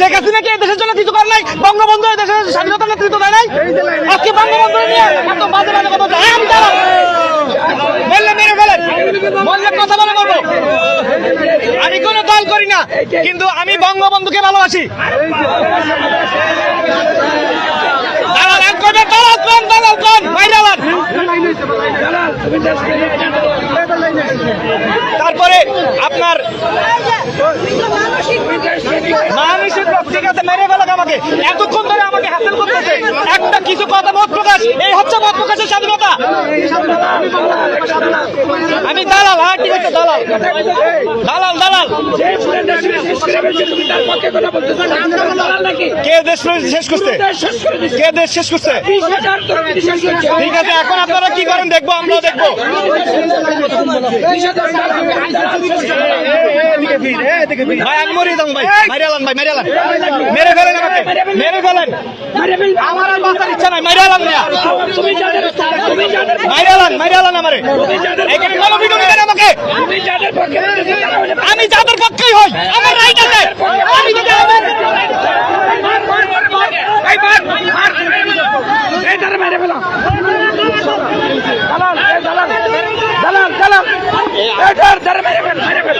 শেখ হাসিনা কি দেশের জন্য কিছু করে নাই, বঙ্গবন্ধু দেশের স্বাধীনতা নেতৃত্ব দেয় নাই? আজকে বঙ্গবন্ধু কথা আমি দাঁড়াও। বললে কথা আমি কোনো দল করি না, কিন্তু আমি বঙ্গবন্ধুকে ভালোবাসি। কোন কোন তারপরে আপনার মানুষের লোক, ঠিক আছে মেরে ফেলাক আমাকে এতক্ষণ ধরে আমাকে হ্যাসেল করতেছে। একটা কিছু কথা মত প্রকাশ। এই হচ্ছে মত প্রকাশের স্বাধীনতা আমি দালাল হ্যাঁ ঠিক আছে দালাল। দালাল দালাল। কে দেশ শেষ করছে? কে দেশ শেষ করছে? ঠিক আছে, এখন আপনারা কি করেন দেখব আমরাও দেখব। ভাই, আমি ভাই। মারিয়ে আলান, ভাই মারিয়ে আলান। মেরে ফেলেন আমাকে, মেরে ফেলেন। আমার আর বাঁচার ইচ্ছা নাই মারিয়ে আলান না মারিয়ে আলান মারিয়ে আলান আমারে। এখানে মেরে ফেলা দালাল দালাল দালাল দালাল। এটার মেরে ফেল মেরে ফেল